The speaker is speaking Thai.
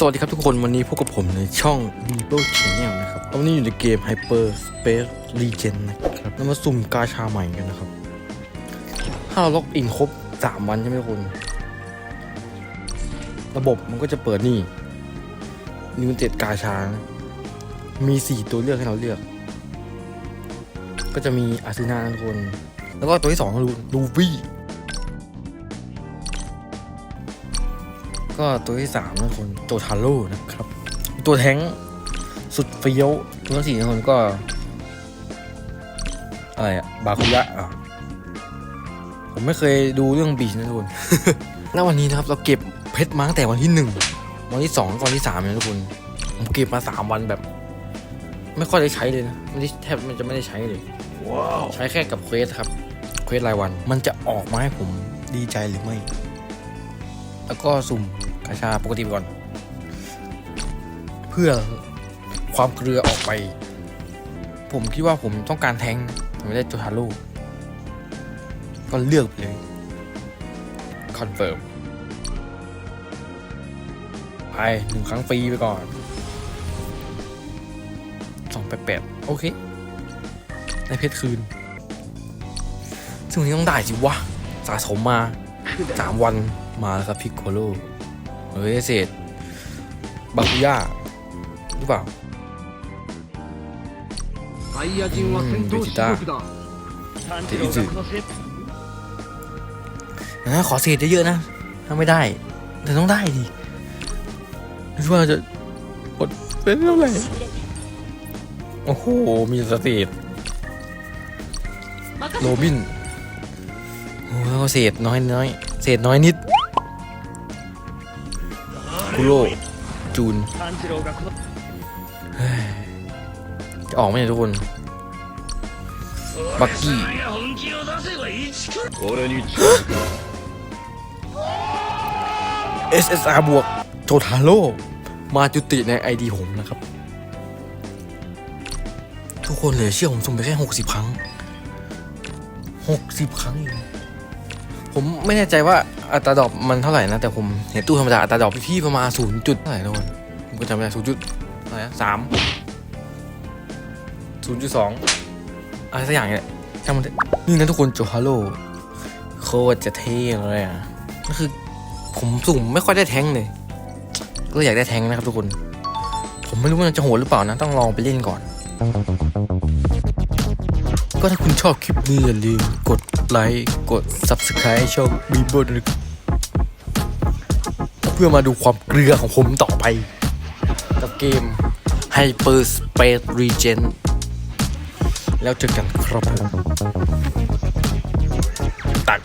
สวัสดีครับทุกคนวันนี้พบกับผมในช่อง b i b l e Channel นะครับวันนี้อยู่ในเกม Hyper Space Legend นะครับแล้วมาสุ่มกาชาใหม่กันนะครับ ถ้าเราล็อกอินครบ 3 วันใช่ไหมทุกคน ระบบมันก็จะเปิดนี่นิวเต็ดกาชานะมี 4 ตัวเลือกให้เราเลือก ก็จะมีอาซูนาทุกคน แล้วก็ตัวที่2ก็ลูฟี่ ก็ตัวที่สามนะคนโจทาโร่นะครับ ตัวแท้งสุดเฟี้ยวตัวที่สี่นะคนก็อะไรอะบาคุยะอะผมไม่เคยดูเรื่องบีชนะทุกคนณวันนี้นะครับ เราเก็บเพชรมาตั้งแต่วันที่หนึ่งวันที่สองวันที่สามเลยนะทุกคนผมเก็บมาสามวันแบบ ไม่ค่อยได้ใช้เลยนะไม่ได้แทบมันจะไม่ได้ใช้เลยใช้แค่กับเควสครับเควสรายวัน มันจะออกมาให้ผมดีใจหรือไม่ แล้วก็สุ่ม กาชาปกติไปก่อน เพื่อความเกลือออกไป ผมคิดว่าผมต้องการแทงผมไม่ได้โจทาโร่ก็เลือกไปเลยคอนเฟิร์มไปหนึ่งครั้งฟรีไปก่อนสองแปดแปดโอเคได้เพชรคืน ซึ่งวันนี้ต้องได้สิวะ สะสมมาสามวันมาแล้วครับพิกโคโล เฮ้ยเศษบาคุย่าหรือเปล่าอืมเบจิต้าเทอิซึนะขอเศษเยอะๆนะ ถ้าไม่ได้เธอต้องได้ดิช่วยจะกดเป็นเท่าไหร่โอ้โห มีสเตตโรบินโอ้แล้วก็เศษน้อยน้อยเศษน้อยนิด คุโรจูนจะออกไหมเนี่ยทุกคนบักกี้ SSR บวกโททาโร่มาจุติในไอดีผมนะครับ ทุกคนเหลือเชื่อผมสุ่มไปแค่ 60 ครั้ง 60 ครั้งเอง ผมไม่แน่ใจว่าอัตราดอปมันเท่าไหร่นะ แต่ผมเห็นตู้ธรรมดาอัตราดอปที่ประมาณ0จุดเท่าไหร่ทุกคนผมก็จำไม่ได้0จุดอะไรนะสามศูนย์จุดสองอะไรสักอย่างเนี่ยช่างมันนี่นะทุกคนโจฮาโร่โคตรจะเท่เลยอะก็คือผมสุ่มไม่ค่อยได้แทงเลย ก็อยากได้แทงนะครับทุกคน ผมไม่รู้ว่ามันจะโหดหรือเปล่านะ ต้องลองไปเล่นก่อน ก็ถ้าคุณชอบคลิปนี้อย่าลืมกดไลค์กด Subscribe ช่องบีบนเพื่อมาดูความเกลือของผมต่อไป กับเกม Hyper Space Regen แล้วเจอกันครับผมตัด